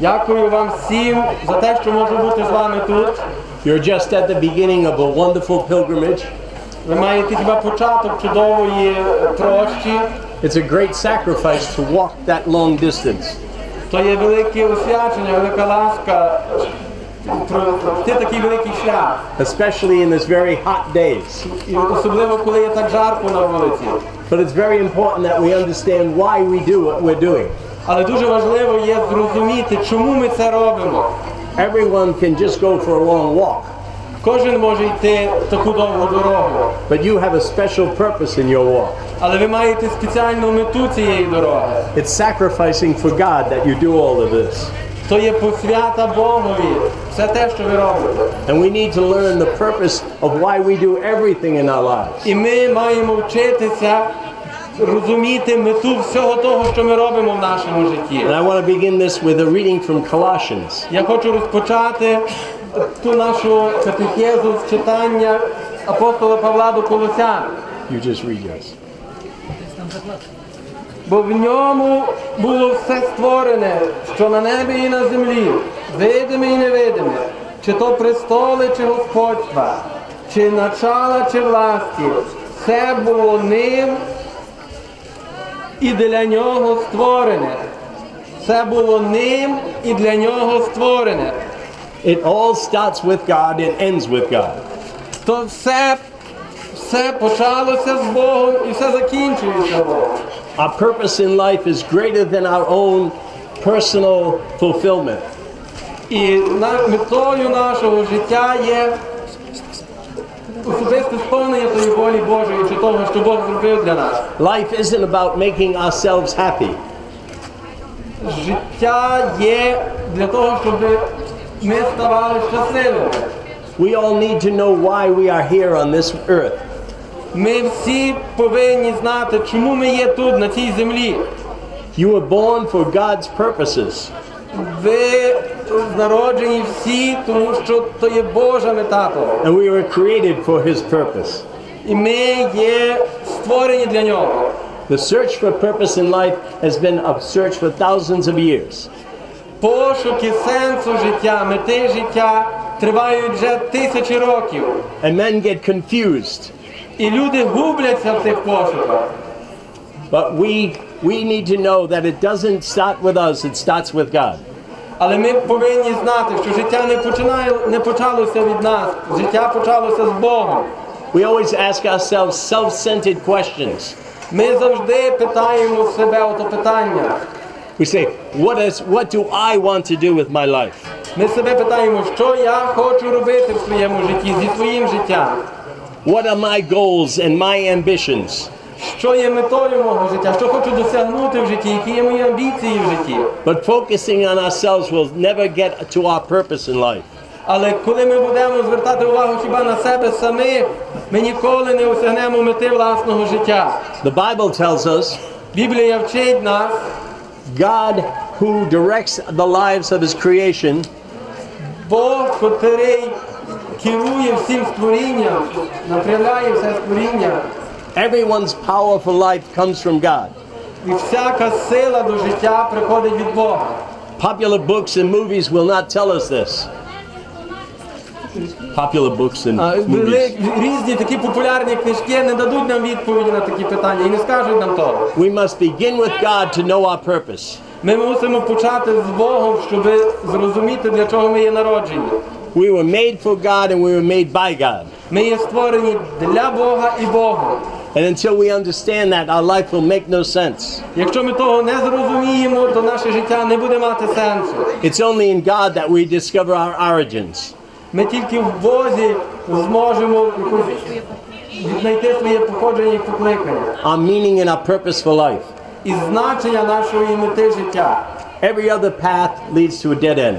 Дякую вам всім за те, що можу бути з вами тут. You're just at the beginning of a wonderful pilgrimage. Ви маєте хіба початок чудової е, прощі. It's a great sacrifice to walk that long distance. То є велике освячення, велика ласка пройти такий великий шлях. especially in this very hot days. І особливо, коли є так жарко на вулиці. But it's very important that we understand why we do what we're doing. Але дуже важливо є зрозуміти, чому ми це робимо. Everyone can just go for a long walk, Кожен може йти таку довгу дорогу, but you have a special purpose in your walk. але ви маєте спеціальну мету цієї дороги. It's sacrificing for God that you do all of this. То є посвята Богові, все те, що ви робите. And we need to learn the purpose of why we do everything in our lives. І ми маємо вчитися розуміти мету всього того, що ми робимо в нашому житті. And I want to begin this with a reading from Colossians. Я хочу розпочати ту нашу катехезу з читання апостола Павла до Колосян. You just read yours. Бо в ньому було все створене, що на небі і на землі, видиме і невидиме, чи то престоли, чи господства, чи начала, чи власті. Все було ним і для нього створене. Все було ним і для нього створене. It all starts with God and ends with God. То все, все почалося з Богом і все закінчується Богом. Our purpose in life is greater than our own personal fulfillment. І метою нашого життя є особисте сповнення тої волі Божої чи того, що Бог зробив для нас. Life isn't about making ourselves happy. Життя є для того, щоб ми ставали щасливими. We all need to know why we are here on this earth. Ми всі повинні знати, чому ми є тут, на цій землі. You were born for God's purposes. Ви народжені всі, тому що то є Божа мета того. And we were created for His purpose. І ми є створені для нього. The search for purpose in life has been a search for thousands of years. Пошуки сенсу життя, мети життя тривають вже тисячі років. And men get confused. І люди губляться в тих пошуках. But we, we need to know that it doesn't start with us, it starts with God. Але ми повинні знати, що життя не починає, не почалося від нас. Життя почалося з Богом. We always ask ourselves self centered questions. Ми завжди питаємо себе ото питання. We say, what, is, what do I want to do with my life? Ми себе питаємо, що я хочу робити в своєму житті зі своїм життям. What are my goals and my ambitions? Що є метою мого життя, що хочу досягнути в житті, які є мої амбіції в житті. But focusing on ourselves will never get to our purpose in life. Але коли ми будемо звертати увагу хіба на себе самих, ми ніколи не осягнемо мети власного життя. The Bible tells us Біблія вчить нас, God, who directs the lives of His creation, Бог, котрий керує всім створінням, направляє все створіння, everyone's power for life comes from God. і всяка сила до життя приходить від Бога. Popular books and movies will not tell us this. Popular books and А, movies. вели- Різні такі популярні книжки не дадуть нам відповіді на такі питання і не скажуть нам того. We must begin with God to know our purpose. Ми мусимо почати з Богом, щоб зрозуміти, для чого ми є народжені. We were made for God and we were made by God. Ми є створені для Бога і Богом. And until we understand that, our life will make no sense. Якщо ми того не зрозуміємо, то наше життя не буде мати сенсу. It's only in God that we discover our origins. Ми тільки в Бозі зможемо якось віднайти своє походження і покликання our meaning and our purpose for life. і значення нашої мети життя. Every other path leads to a dead end.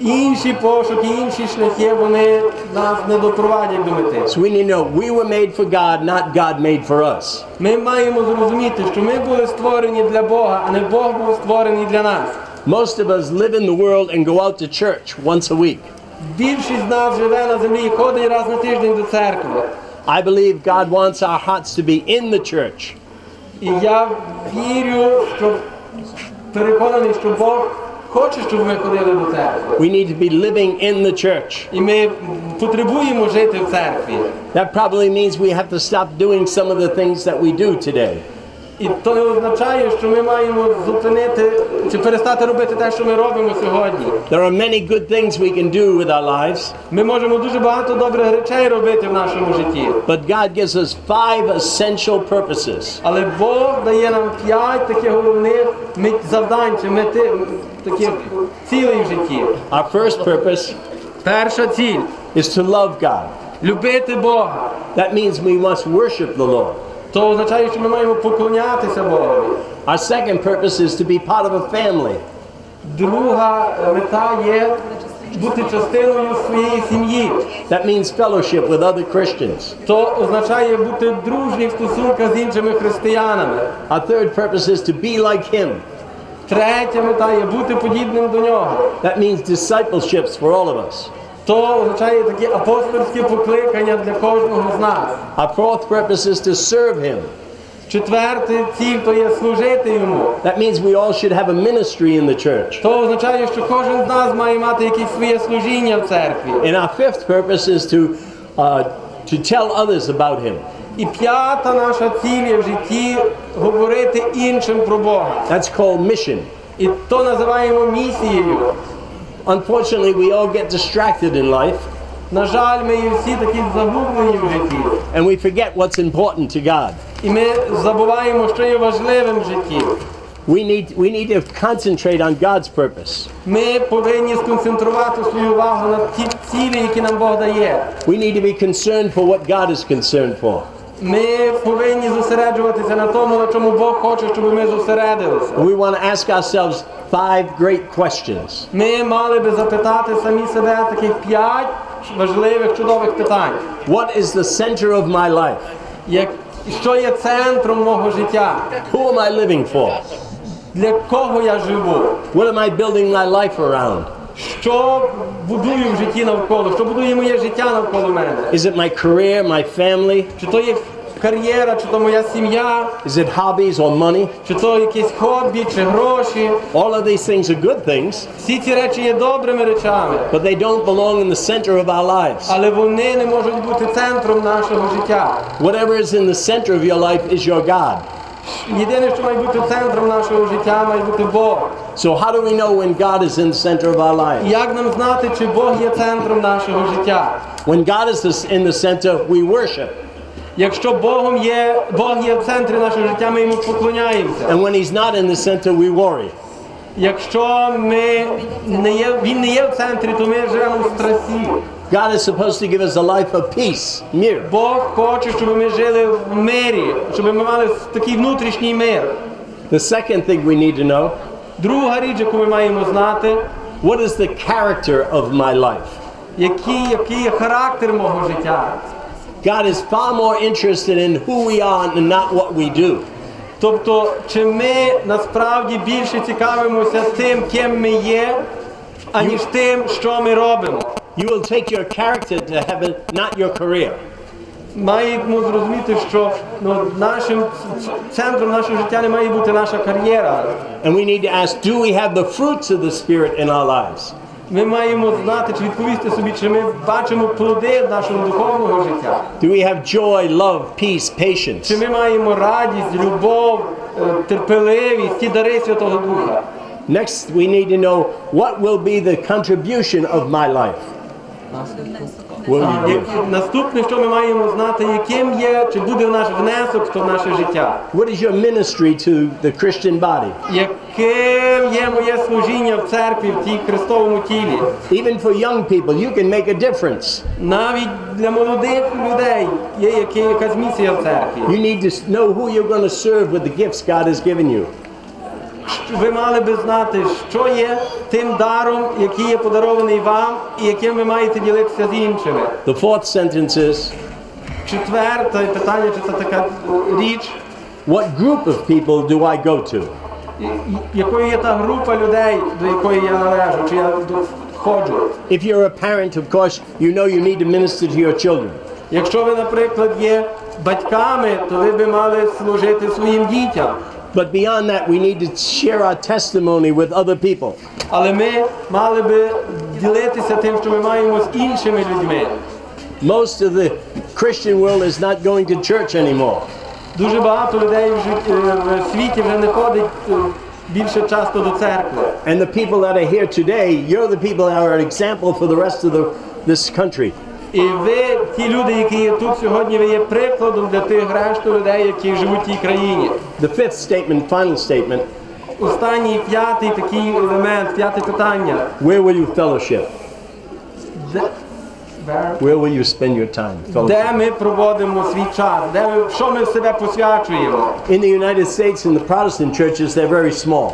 Інші пошуки, інші шляхи вони нас не допровадять до мети. So we need to know we were made for God, not God made for us. Ми маємо зрозуміти, що ми були створені для Бога, а не Бог був створений для нас. Most of us live in the world and go out to church once a week. Більшість з нас живе на землі і ходить раз на тиждень до церкви. I believe God wants our hearts to be in the church. І я вірю, що переконаний, що Бог we need to be living in the church. That probably means we have to stop doing some of the things that we do today. І то не означає, що ми маємо зупинити чи перестати робити те, що ми робимо сьогодні. There are many good things we can do with our lives, Ми можемо дуже багато добрих речей робити в нашому житті. but God gives us five essential purposes. Але Бог дає нам п'ять таких головних завдань чи мети таких цілей в житті. Our first purpose Перша ціль is to love God. любити Бога. That means we must worship the Lord. То означає, що ми маємо поклонятися Богові. Our second purpose is to be part of a family. Друга мета є бути частиною своєї сім'ї. That means fellowship with other Christians. То означає бути в дружніх стосунках з іншими християнами. Our third purpose is to be like Him. Третя мета є бути подібним до нього. That means discipleships for all of us. То означає такі апостольські покликання для кожного з нас. Our fourth purpose is to serve Him. Четверте ціль то є служити йому. That means we all should have a ministry in the church. То означає, що кожен з нас має мати якесь своє служіння в церкві. And our fifth purpose is to, uh, to tell others about Him. І п'ята наша ціль є в житті говорити іншим про Бога. That's called mission. І то називаємо місією. Unfortunately, we all get distracted in life На жаль, ми є всі такі загублені в житті. and we forget what's important to God. І ми забуваємо, що є важливим в житті. We need, we need to concentrate on God's purpose. Ми повинні сконцентрувати свою увагу на ті цілі, які нам Бог дає. We need to be concerned for what God is concerned for. Ми повинні зосереджуватися на тому, на чому Бог хоче, щоб ми зосередилися. We want to ask ourselves five great questions. Ми мали би запитати самі себе таких п'ять важливих чудових питань. What is the center of my life? Як що є центром мого життя? Who am I living for? Для кого я живу? What am I building my life around? Що будую в житті навколо? Що будує моє життя навколо мене? Is it my career, my family? Чи то є кар'єра, чи то моя сім'я, Is it hobbies or money? чи то якесь хобі, чи гроші? All of these things are good things, Всі ці речі є добрими речами, but they don't belong in the center of our lives. але вони не можуть бути центром нашого життя. Whatever is in the center of your life is your God. Єдине, що має бути центром нашого життя, має бути Бог. So, how do we know when God is in the center of our І lives? як нам знати, чи Бог є центром нашого життя? When God is this- in the center, we worship. Якщо Богом є, Бог є в центрі нашого життя, ми йому поклоняємося. And when He's not in the center, we worry. Якщо ми не є, він не є в центрі, то ми живемо в страсі. God is supposed to give us a life of peace, mir. Бог хоче, щоб ми жили в мирі, щоб ми мали такий внутрішній мир. The second thing we need to know Друга річ, яку ми маємо знати, what is the character of my life? який, який є характер мого життя. God is far more interested in who we are and not what we do. Тобто, чи ми насправді більше цікавимося тим, ким ми є, аніж тим, що ми робимо. You will take your character to heaven, not your career. Маємо зрозуміти, що ну, нашим центром нашого життя не має бути наша кар'єра. And we need to ask do we have the fruits of the Spirit in our lives? Ми маємо знати чи відповісти собі, чи ми бачимо плоди нашого духовного життя, Do we have joy, love, peace, patience? чи ми маємо радість, любов, е, терпеливість, ті дари Святого Духа. Next, we need to know what will be the contribution of my life. Give? Як- Наступне, що ми маємо знати, яким є, чи буде наш внесок в наше життя, What is your ministry to the Christian body? яким є моє служіння в церкві, в тій Христовому тілі. Even for young people, you can make a difference. Навіть для молодих людей є яке- якась місія в церкві. You need to know who you're going to serve with the gifts God has given you. Ви мали би знати, що є тим даром, який є подарований вам, і яким ви маєте ділитися з іншими. The fourth sentence is Четверте питання, чи це така річ, what group of people do I go to? якою є та група людей, до якої я належу, чи я ходжу. If you're a parent, of course, you know you need to minister to your children. Якщо ви, наприклад, є батьками, то ви би мали служити своїм дітям. But beyond that, we need to share our testimony with other people. Але ми мали би ділитися тим, що ми маємо з іншими людьми. Most of the Christian world is not going to church anymore. Дуже багато людей в, жит- е, в світі вже не ходить е, більше часто до церкви. And the people that are here today, you're the people that are an example for the rest of the, this country. І ви, ті люди, які є тут сьогодні, ви є прикладом для тих решту людей, які живуть в тій країні. The fifth statement, final statement, Останній п'ятий такий елемент, п'яте питання. where will you fellowship? Де, Where will you spend your time? Де ми проводимо свій час? Де ми, що ми себе посвячуємо? In the United States, in the Protestant churches, they're very small.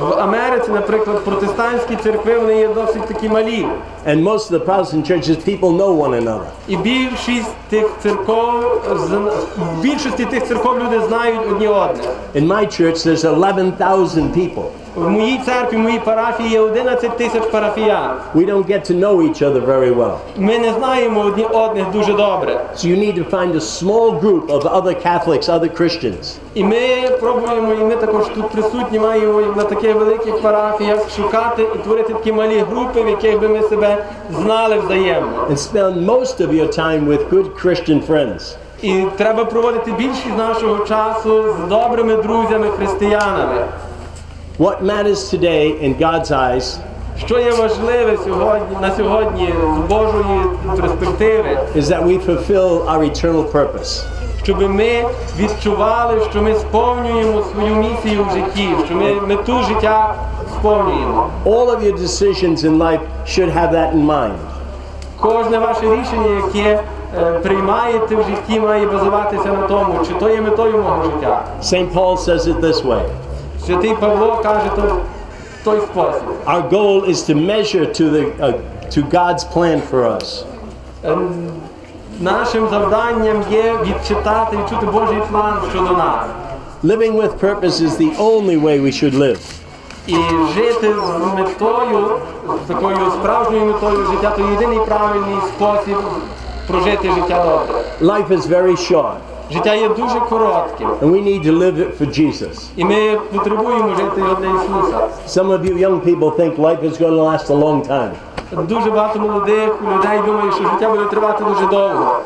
В Америці, наприклад, протестантські церкви вони є досить такі малі. And most of the Protestant churches, people know one another. І більшість тих церков, з- в більшості тих церков люди знають одні одних. In my church, there's 11,000 people. В моїй церкві, в моїй парафії є 11 тисяч парафіян. We don't get to know each other very well. Ми не знаємо одні одних дуже добре. So you need to find a small group of other Catholics, other Christians. І ми пробуємо, і ми також тут присутні маємо на таких великих парафіях шукати і творити такі малі групи, в яких би ми себе знали взаємно. and spend most of your time with good Christian friends. І треба проводити більшість нашого часу з добрими друзями, християнами. What matters today in God's eyes Що є важливе сьогодні на сьогодні з Божої перспективи, is that we fulfill our eternal purpose. Щоб ми відчували, що ми сповнюємо свою місію в житті, що ми мету життя сповнюємо. All of your decisions in life should have that in mind. Кожне ваше рішення, яке е, приймаєте в житті, має базуватися на тому, чи то є метою мого життя. St. Paul says it this way Святий Павло каже то той спосіб. Our goal is to measure to, the, uh, to God's plan for us. Ем, Нашим завданням є відчитати, відчути Божий план щодо нас. Living with purpose is the only way we should live. І жити з метою, з такою справжньою метою життя, то єдиний правильний спосіб прожити життя добре. Life is very short, Життя є дуже коротким, and we need to live it for Jesus. і ми потребуємо жити його для Ісуса. Some of you young people think life is going to last a long time. Дуже багато молодих людей думають, що життя буде тривати дуже довго.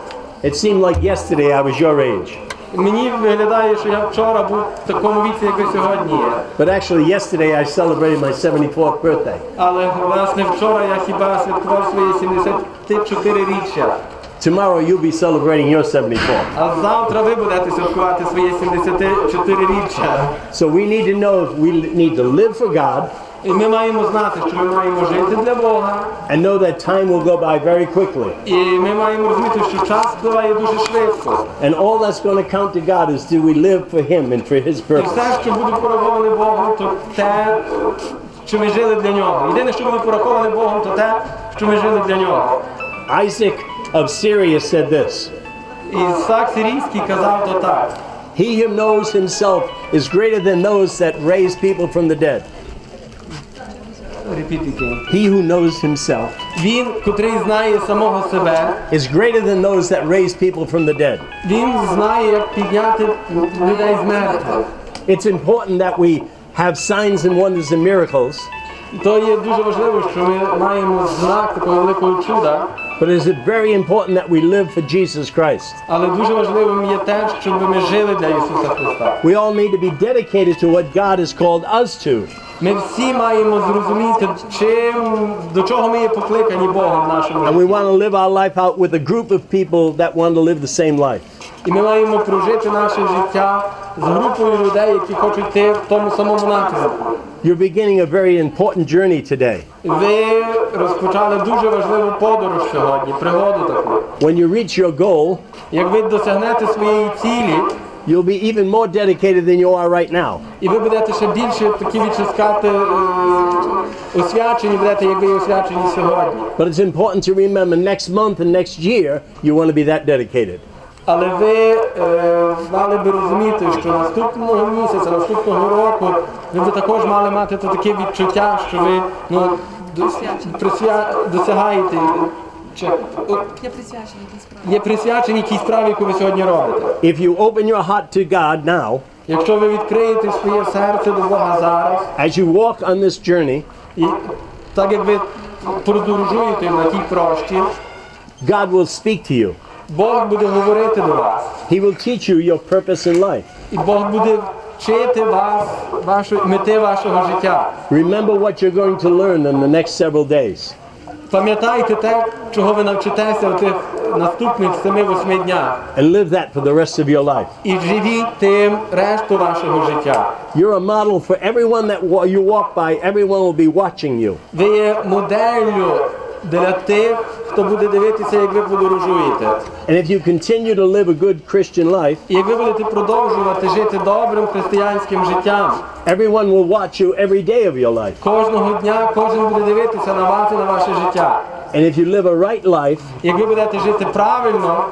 It seemed like yesterday I was your age. Мені виглядає, що я вчора був в такому віці, як ви сьогодні є. But actually, yesterday I celebrated my 74th birthday. Але власне вчора я хіба святкував своє 74 річчя. Tomorrow you'll be celebrating your 74th. А завтра ви будете святкувати своє 74 річчя. So we need to know if we need to live for God І ми маємо знати, що ми маємо жити для Бога. and know that time will go by very quickly. І ми маємо розуміти, що час впливає дуже швидко. And all that's going to count to God is do we live for Him and for His І purpose. все, що буде пораховане Богом, то те, що ми жили для нього. Єдине, що буде пораховане Богом, то те, що ми жили для нього. Isaac of Syria said this І Ісак Сирійський казав то так. He who knows himself is greater than those that raise people from the dead. Repeat again. He who knows himself Він, котрий знає самого себе, is greater than those that raise people from the dead. він знає, як підняти людей з мертвих. It's important that we have signs and wonders and miracles, То є дуже важливо, що ми маємо знак такого великого чуда, but it is very important that we live for Jesus Christ. але дуже важливим є те, щоб ми жили для Ісуса Христа. We all need to be dedicated to what God has called us to. Ми всі маємо зрозуміти, чим до чого ми є покликані Богом в нашому And we житті. want to live our life out with a group of people that want to live the same life. І ми маємо прожити наше життя з групою людей, які хочуть йти в тому самому напрямку. You're beginning a very important journey today. Ви розпочали дуже важливу подорож сьогодні, пригоду таку. When you reach your goal, Як ви досягнете своєї цілі, you'll be even more dedicated than you are right now. і ви будете ще більше такі відчискати е, освячені, будете, як ви є освячені сьогодні. But it's important to remember next month and next year, you want to be that dedicated. Але ви е, мали би розуміти, що наступного місяця, наступного року, ви б також мали мати то таке відчуття, що ви ну, присвя... досягаєте, чи, Я присвячена тій справі. є присвячені тій справі, яку ви сьогодні робите. If you open your heart to God now, Якщо ви відкриєте своє серце до Бога зараз, as you walk on this journey, і так як ви подорожуєте на тій прощі, God will speak to you. Бог буде говорити до вас. He will teach you your purpose in life. І Бог буде вчити вас вашої мети вашого життя. Remember what you're going to learn in the next several days. Пам'ятайте те, чого ви навчитеся у тих наступних 7-8 днях. and live that for the rest of your life. І живіть тим решту вашого життя. You're a model for everyone that wa- you walk by, everyone will be watching you. Ви є моделлю для тих, хто буде дивитися, як ви подорожуєте. And if you continue to live a good Christian life, І як ви будете продовжувати жити добрим християнським життям, everyone will watch you every day of your life. кожного дня кожен буде дивитися на вас і на ваше життя. And if you live a right life, Як ви будете жити правильно,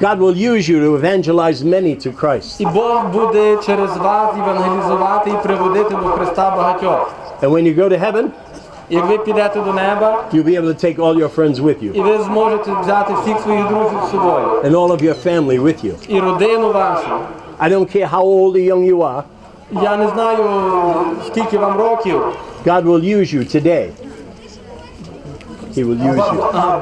God will use you to evangelize many to Christ. і Бог буде через вас евангелізувати і приводити до Христа багатьох. And when you go to heaven, Як ви підете до неба, you'll be able to take all your friends with you і ви зможете взяти всіх своїх друзів з собою, and all of your family with you. і родину вашу. I don't care how old or young you are, Я не знаю, скільки вам років. God will use you today. He will use you. А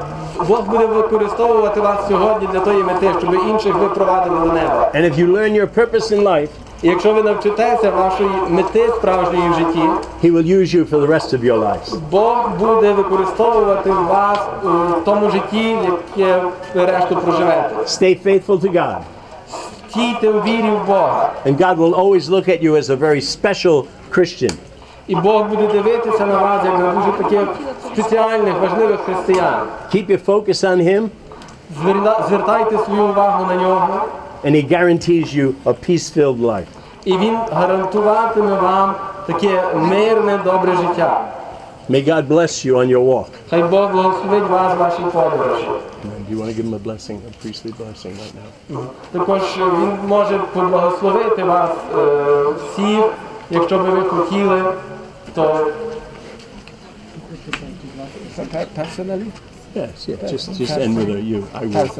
Бог буде використовувати вас сьогодні для тої мети, щоб інших ви провадили до неба. And if you learn your purpose in life, І якщо ви навчитеся вашої мети справжньої в житті, He will use you for the rest of your lives. Бог буде використовувати вас у тому житті, яке ви решту проживете. Stay faithful to God. Стійте у вірі в Бога. And God will always look at you as a very special Christian. І Бог буде дивитися на вас як на дуже таких спеціальних, важливих християн. Keep your focus on Him, Зверна- Звертайте свою увагу на нього, and He guarantees you a peace filled life. і він гарантуватиме вам таке мирне, добре життя. May God bless you on your walk. Хай Бог благословить вас в вашій подорожі. Do you want to give Him a blessing, a priestly blessing right now? Також він може поблагословити вас е, всіх, якщо би ви хотіли, то personally? Yes, yeah, just, just end with a you. I will. Yes.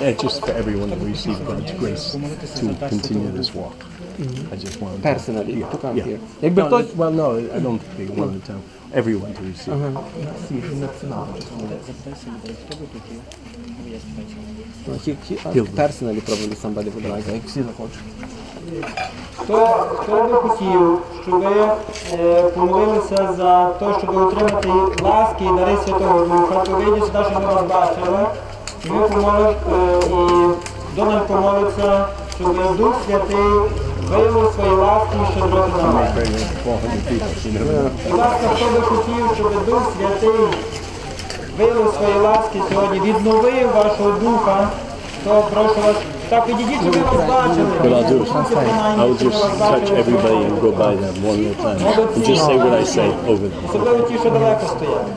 Yeah, just for everyone to receive God's grace to continue this walk. Mm-hmm. I just want personally yeah, to come yeah. here. No, well, no, I don't think mm-hmm. one at a time. Everyone to receive. Uh-huh. He, he, personally, probably somebody would like. Хто, хто би хотів, щоб ви е, помолилися за те, щоб отримати ласки і дари Святого Духа, то вийдіть сюди, щоб ми вас бачили. І ми помолимо, е, і Дональд помолиться, щоб Дух Святий виявив свої ласки і щедроти на вас. Будь ласка, хто би хотів, щоб Дух Святий виявив свої ласки сьогодні, відновив вашого духа, то прошу вас, так підійдіть, щоб ми вас бачили. What I'll do is I'll just touch everybody and go by them one at a time and just say what I say over them. Особливо ті, що далеко стоять.